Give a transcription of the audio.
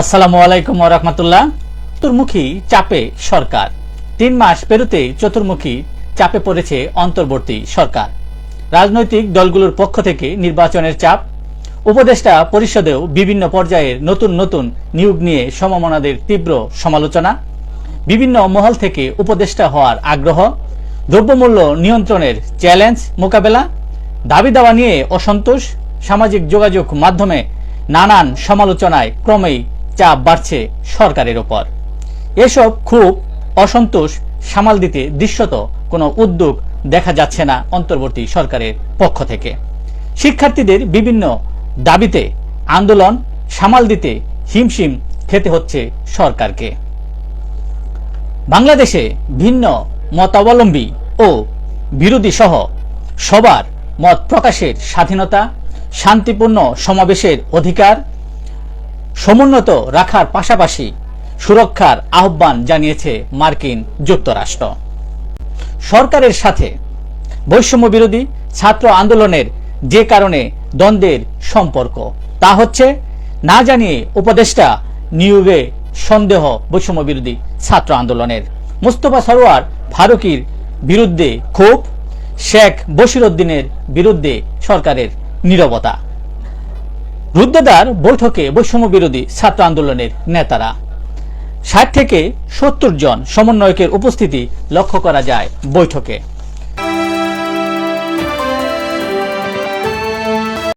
আসসালামু আলাইকুম রহমতুল্লাহ। চতুর্মুখী চাপে সরকার। তিন মাস পেরোতে চতুর্মুখী চাপে পড়েছে অন্তর্বর্তী সরকার। রাজনৈতিক দলগুলোর পক্ষ থেকে নির্বাচনের চাপ। উপদেষ্টা পরিষদেও বিভিন্ন পর্যায়ের নতুন নতুন নিয়োগ নিয়ে সমমনাদের তীব্র সমালোচনা। বিভিন্ন মহল থেকে উপদেষ্টা হওয়ার আগ্রহ। দ্রব্যমূল্য নিয়ন্ত্রণের চ্যালেঞ্জ মোকাবেলা। দাবি দাওয়া নিয়ে অসন্তোষ। সামাজিক যোগাযোগ মাধ্যমে নানান সমালোচনায় ক্রমেই চাপ বাড়ছে সরকারের ওপর। এসব খুব অসন্তোষ সামাল দিতে দৃশ্যত কোনো উদ্যোগ দেখা যাচ্ছে না অন্তর্বর্তী সরকারের পক্ষ থেকে। শিক্ষার্থীদের বিভিন্ন দাবিতে আন্দোলন সামাল দিতে হিমশিম খেতে হচ্ছে সরকারকে। বাংলাদেশে ভিন্ন মতাবলম্বী ও বিরোধী সহ সবার মত প্রকাশের স্বাধীনতা, শান্তিপূর্ণ সমাবেশের অধিকার সমুন্নত রাখার পাশাপাশি সুরক্ষার আহ্বান জানিয়েছে মার্কিন যুক্তরাষ্ট্র। সরকারের সাথে বৈষম্য বিরোধী ছাত্র আন্দোলনের যে কারণে দ্বন্দ্বের সম্পর্ক, তা হচ্ছে না জানিয়ে উপদেষ্টা নিয়োগে সন্দেহ বৈষম্য বিরোধী ছাত্র আন্দোলনের। মুস্তফা সরোয়ার ফারুকির বিরুদ্ধে ক্ষোভ, শেখ বশিরউদ্দিনের বিরুদ্ধে সরকারের নীরবতা। রুদ্রদার বৈঠকে বৈষম্য বিরোধী ছাত্র আন্দোলনের নেতারা। ষাট থেকে সত্তর জন সমন্বয়কের উপস্থিতি লক্ষ্য করা যায় বৈঠকে।